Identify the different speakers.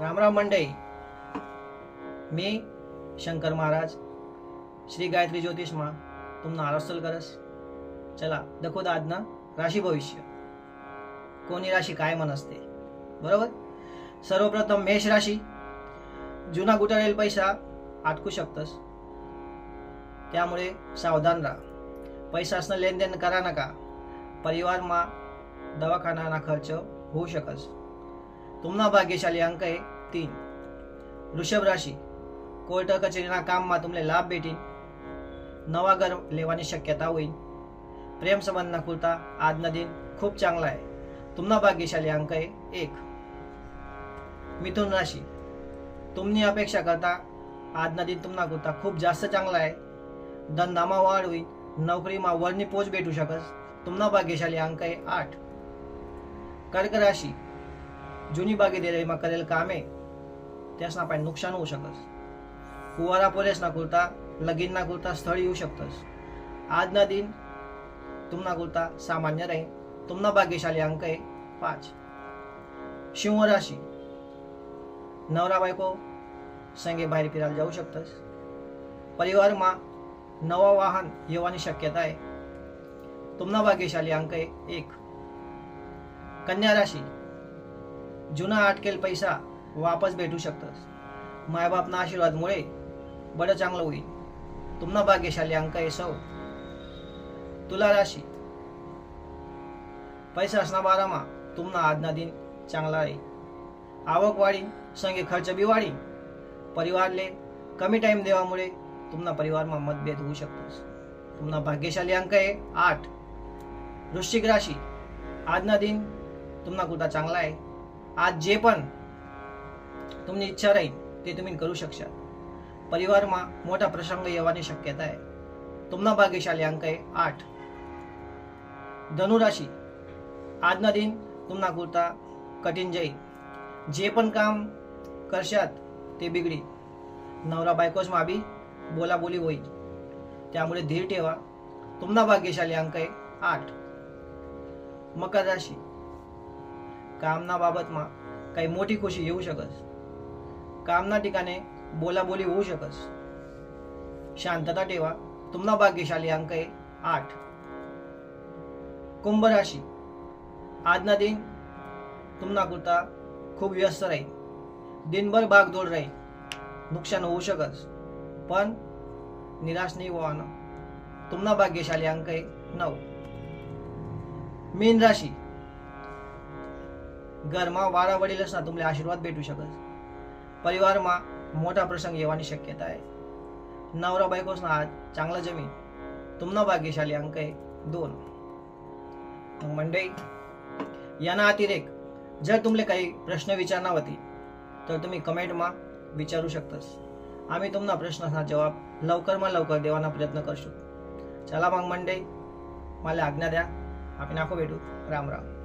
Speaker 1: रामराम मंडई मी शंकर महाराज श्री गायत्री ज्योतिषमा तुम्हाला आरसल करस. चला दाखवत आजना राशी भविष्य. कोणी राशी काय मन असते बरोबर? सर्वप्रथम मेष राशी जुना गुटाळेल पैसा आटकू शकतस. त्यामुळे सावधान राहा. पैसासनं लेनदेन करा नका. परिवारमा दवाखाना खर्च होऊ शकस. तुम्हाला भाग्यशाली अंक आहे तीन. ऋषभ राशी कोर्ट कचेरी ना काम मा तुमले लाभ भेटी नवा घर लेवानी शक्यता होईल. प्रेम संबंध ना कुर्ता आज ना दिन खूप चांगला आहे. तुम्हाला भाग्यशाली अंक आहे एक. मिथुन राशी तुम्ही अपेक्षा करता आज ना दिन तुम्हाला कुर्ता खूप जास्त चांगला आहे. धंदा वाढ होईल नोकरी मा वरणी पोच भेटू शकस. तुम्हाला भाग्यशाली अंक आहे आठ. कर्क राशी જૂની ભાગીદારીમાં કરેલ કામે त्यासना पण नुकसान होऊ शकस कुवारा पोलेसना कुरता लगीनना कुरता स्थळ येऊ शकतस आजना दिन तुमना कुरता सामान्य राहील तुमना भाग्यशाली अंक आहे पाच सिंह राशी नवरा बायको संगे बाहेर फिरायला जाऊ शकतस परिवारमा नवा वाहन येवानी शक्यता आहे तुमना भाग्यशाली अंक आहे एक कन्या राशी जुना अटकेल पैसा वापस भेटू शकतस. मायबापना आशीर्वादमुळे बरं चांगलं होईल. तुमना भाग्यशाली अंक आहे सौ. तुला राशी. पैसा असना बारामा तुमना आजना दिन चांगला आहे. आवक वाढीन संगे खर्च बी वाढीन. परिवारले कमी टाइम देवामुळे तुमना परिवारमा मतभेद होऊ शकतोस. तुमना भाग्यशाली अंक आहे आठ. वृश्चिक राशी. आजना दिन तुमना कुठं चांगला आहे? आज जे पण तुमची इच्छा राहील ते तुम्ही करू शकशा परिवारमा मोठा प्रसंग येवानी शक्यता आहे तुमना भाग्यशाली अंक आहे आठ धनुराशी આજના દિન तुमना कुर्ता कठीण जाईल जे पण काम करशात ते बिघडी नवरा बायकोच माबी बोलाबोली होईल त्यामुळे धीर ठेवा तुमना भाग्यशाली अंक आहे आठ मकर राशी कामना बाबतमा काही मोठी खुशी येऊ शकस कामना ठिकाणे बोलाबोली होऊ शकस शांतता ठेवा तुमना भाग्यशाली अंक आहे आठ कुंभ राशी આજના દિન तुमना कुर्ता खूप व्यस्त राहील दिनभर भागदौड राहील नुकसान होऊ शकस पण निराश नाही व्हावं तुमना भाग्यशाली अंक आहे नऊ मीन राशी घरमा वारा वडीलच ना तुमले आशीर्वाद भेटू शकस परिवारमा मोठा प्रसंग येवानी शक्यता आहे. नवरा बायकोस ना आज चांगला जमीन तुमना भाग्यशाली अंक आहे दोन. मग यांना अतिरेक जर तुमले काही प्रश्न विचारणा होती तर तुम्ही कमेंटमा विचारू शकतस. आम्ही तुमना प्रश्नाचा जवाब लवकरमा लवकर देवाना प्रयत्न करशू. चला मग मंडळी मला आज्ञा द्या. आपण आखो भेटू. राम राम.